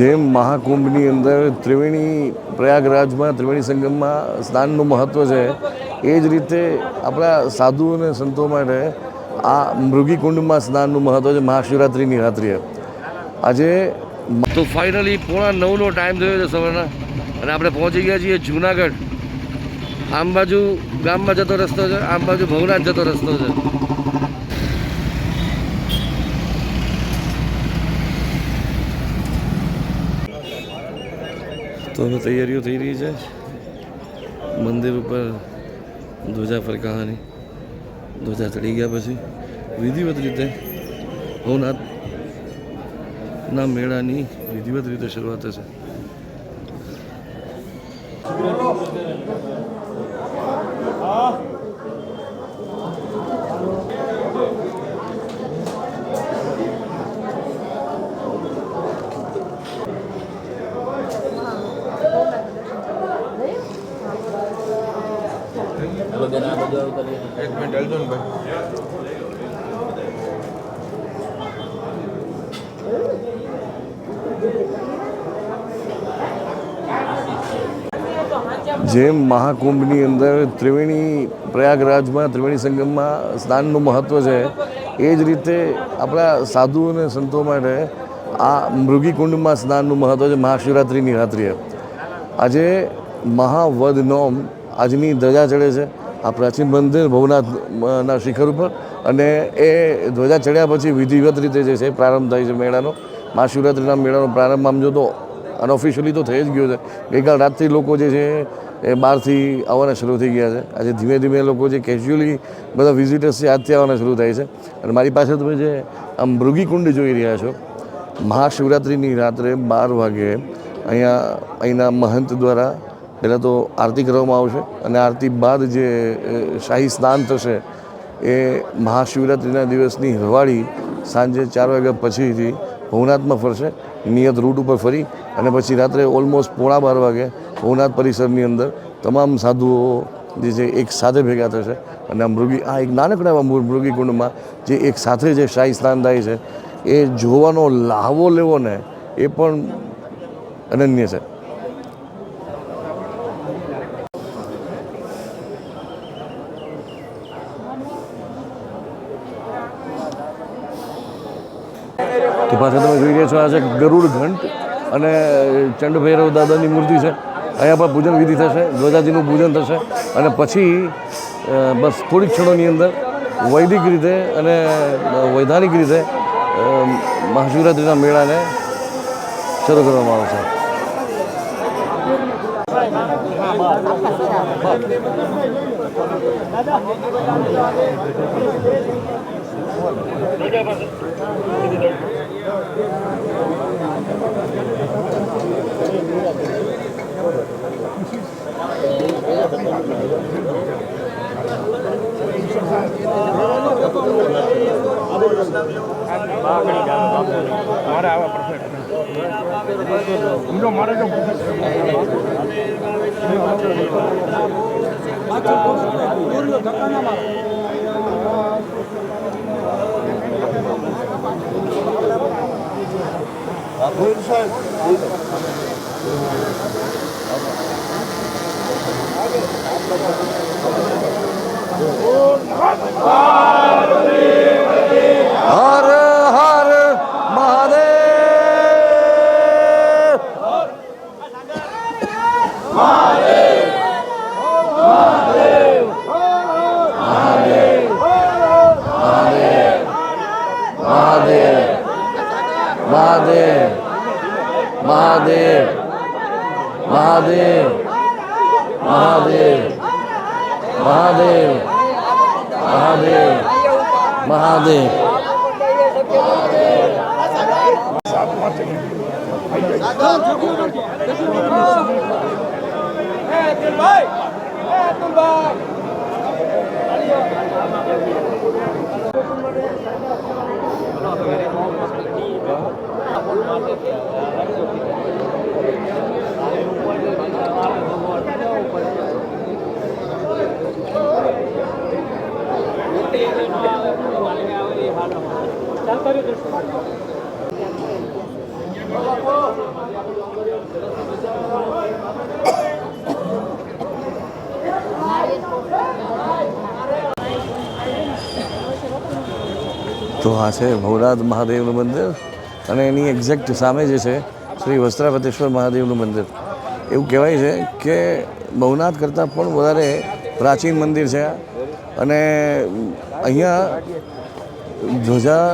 જેમ મહાકુંભની અંદર ત્રિવેણી પ્રયાગરાજમાં, ત્રિવેણી સંગમમાં સ્નાનનું મહત્ત્વ છે, એ જ રીતે આપણા સાધુ અને સંતો માટે આ મૃગીકુંડમાં સ્નાનનું મહત્ત્વ છે, મહાશિવરાત્રિની રાત્રિએ. આજે તો ફાઇનલી પોણા નવનો ટાઈમ થયો છે સવારના, અને આપણે પહોંચી ગયા છીએ જુનાગઢ. આમ બાજુ ગામમાં જતો રસ્તો છે, આમ બાજુ ભવનાથ જતો રસ્તો છે. તો તૈયારીઓ થઈ રહી છે મંદિર ઉપર ધ્વજા ફરકાવાની ધ્વજા ચડી ગયા પછી વિધિવત રીતે ભવનાથ ના મેળાની વિધિવત રીતે શરૂઆત થશે એક મિનિટ હાલજો ભાઈ. જેમ મહાકુંભની અંદર ત્રિવેણી પ્રયાગરાજમાં ત્રિવેણી સંગમમાં સ્નાનનું મહત્ત્વ છે એ જ રીતે આપણા સાધુ અને સંતો માટે આ મૃગીકુંડમાં સ્નાનનું મહત્ત્વ છે મહાશિવરાત્રિની રાત્રિએ. આજે મહાવદ નોમ આજની ધજા ચડે છે. આ પ્રાચીન મંદિર ભવનાથના શિખર ઉપર. અને એ ધ્વજા ચડ્યા પછી વિધિવત રીતે જે છે પ્રારંભ થાય છે મેળાનો. મહાશિવરાત્રિના મેળાનો પ્રારંભ આમ જો તો અનઓફિશિયલી તો થઈ જ ગયો છે. ગઈકાલ રાતથી લોકો જે છે એ બહારથી આવવાના શરૂ થઈ ગયા છે. આજે ધીમે ધીમે લોકો જે કેઝ્યુઅલી બધા વિઝિટર્સ છે આજથી આવવાના શરૂ થાય છે. અને મારી પાસે તમે જે આમ મૃગીકુંડ જોઈ રહ્યા છો, મહાશિવરાત્રિની રાત્રે બાર વાગે અહીંયા અહીંના મહંત દ્વારા પહેલાં તો આરતી કરવામાં આવશે અને આરતી બાદ જે શાહી સ્નાન થશે એ મહાશિવરાત્રિના દિવસની રવાડી સાંજે ચાર વાગ્યા પછીથી ભવનાથમાં ફરશે. નિયત રૂટ ઉપર ફરી અને પછી રાત્રે ઓલમોસ્ટ પોણા બાર વાગે ભવનાથ પરિસરની અંદર તમામ સાધુઓ જે છે એક સાથે ભેગા થશે. અને આ મૃગી, આ એક નાનકડા એવા મૃગીકુંડમાં મૃગી કુંડમાં જે એક સાથે જે શાહી સ્નાન થાય છે, એ જોવાનો લાહવો લેવો ને એ પણ અનન્ય છે. તો પાછા તમે જોઈ રહ્યા છો, આ છે ગરુડ ઘંટ અને ચંડભૈરવ દાદાની મૂર્તિ છે. અહીંયા પણ પૂજન વિધિ થશે, ધ્વજાજીનું પૂજન થશે અને પછી બસ થોડીક ક્ષણોની અંદર વૈદિક રીતે અને વૈધાનિક રીતે મહાશિવરાત્રિના મેળાને શરૂ કરવામાં આવશે મારે. આવા Buyurun Sayın. Mahadev. Mahadev. Mahadev Mahadev Mahadev Mahadev Mahadev Mahadev Mahadev Mahadev Mahadev Mahadev Mahadev Mahadev Mahadev. Mahadev તો આ છે ભવરાજ મહાદેવનું મંદિર. અને એની એક્ઝેક્ટ સામે જે છે, શ્રી વસ્ત્રાપતેશ્વર મહાદેવનું મંદિર. એવું કહેવાય છે કે ભવનાથ કરતાં પણ વધારે પ્રાચીન મંદિર છે અને અહીંયા ધ્વજા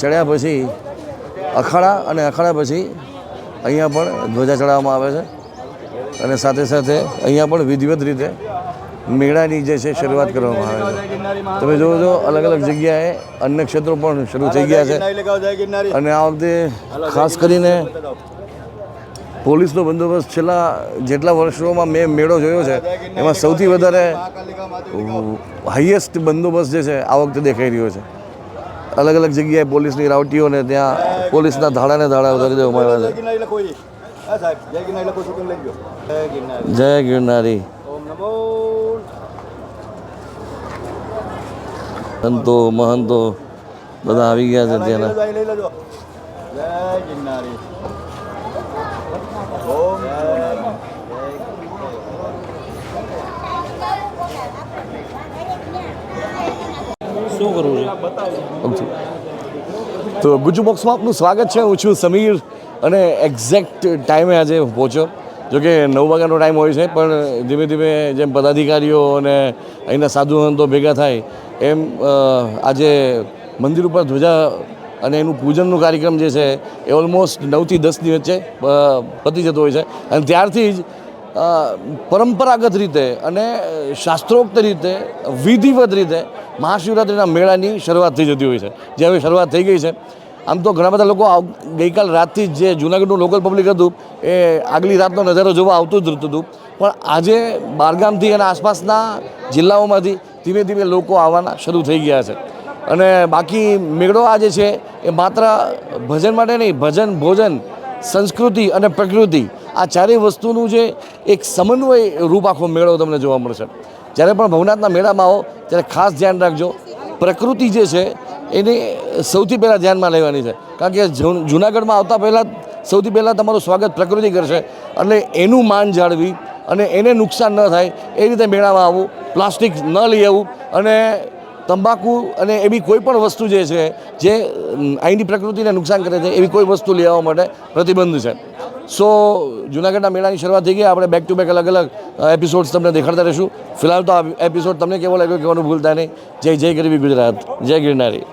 ચડ્યા પછી, અખાડા અને અખાડા પછી અહીંયા પણ ધ્વજા ચડાવવામાં આવે છે. અને સાથે સાથે અહીંયા પણ વિધિવત રીતે મેળાની જે છે શરૂઆત કરવામાં આવે છે. તમે જોવો છો અલગ અલગ જગ્યાએ અન્ય ક્ષેત્રો પણ શરૂ થઈ ગયા છે. અને આ વખતે ખાસ કરીને પોલીસનો બંદોબસ્ત છેલ્લા જેટલા વર્ષોમાં મેં મેળો જોયો છે એમાં સૌથી વધારે હાઈએસ્ટ બંદોબસ્ત જે છે આ વખતે દેખાઈ રહ્યો છે. અલગ અલગ જગ્યાએ પોલીસની રાવટીઓને ત્યાં પોલીસના ધાડાને ધાડા વધારી દેવામાં આવ્યા છે. જય ગિરનારી. સંતો મહંતો બધા આવી ગયા છે ત્યાંના શું કરવું છે? તો ગુજુ બોક્સમાં આપનું સ્વાગત છે. હું છું સમીર અને એક્ઝેક્ટ ટાઈમે આજે પહોંચ્યો. જોકે નવ વાગ્યાનો ટાઈમ હોય છે પણ ધીમે ધીમે જેમ પદાધિકારીઓ અને અહીંના સાધુ સંતો ભેગા થાય એમ આજે મંદિર ઉપર ધ્વજા અને એનું પૂજનનો કાર્યક્રમ જે છે, એ ઓલમોસ્ટ નવથી દસની વચ્ચે પતી જતો હોય છે. અને ત્યારથી જ પરંપરાગત રીતે અને શાસ્ત્રોક્ત રીતે, વિધિવત રીતે મહાશિવરાત્રિના મેળાની શરૂઆત થઈ જતી હોય છે. જે હવે શરૂઆત થઈ ગઈ છે. આમ તો ઘણા બધા લોકો ગઈકાલ રાતથી જ જૂનાગઢનું લોકલ પબ્લિક હતું, એ આગલી રાતનો નજારો જોવા આવતું જ રહેતું હતું. પણ આજે બારગામથી અને આસપાસના જિલ્લાઓમાંથી ધીમે ધીમે લોકો આવવાના શરૂ થઈ ગયા છે. અને બાકી મેળો આ જે છે, એ માત્ર ભજન માટે નહીં, ભજન, ભોજન, સંસ્કૃતિ અને પ્રકૃતિ, આ ચારેય વસ્તુનું જે એક સમન્વય રૂપ આખો મેળો તમને જોવા મળશે. જ્યારે પણ ભવનાથના મેળામાં આવો, ત્યારે ખાસ ધ્યાન રાખજો. પ્રકૃતિ જે છે, એને સૌથી પહેલાં ધ્યાનમાં લેવાની છે. કારણ કે જૂનાગઢમાં આવતા પહેલાં સૌથી પહેલાં તમારું સ્વાગત પ્રકૃતિ કરશે. એટલે એનું માન જાળવી અને એને નુકસાન ન થાય, એ રીતે મેળામાં આવવું પ્લાસ્ટિક ન લઈ આવવું અને તંબાકુ અને એવી કોઈ પણ વસ્તુ જે છે, જે અહીંની પ્રકૃતિને નુકસાન કરે છે, એવી કોઈ વસ્તુ આવવા માટે પ્રતિબંધ છે. સો જુનાગઢના મેળાની શરૂઆત થઈ ગઈ, આપણે બેક ટુ બેક અલગ અલગ એપિસોડ્સ તમને દેખાડતા રહીશું. ફિલહાલ તો આ એપિસોડ તમને કેવો લાગ્યો કહેવાનું ભૂલતા નહીં. જય જય ગરવી ગુજરાત, જય ગિરનારી.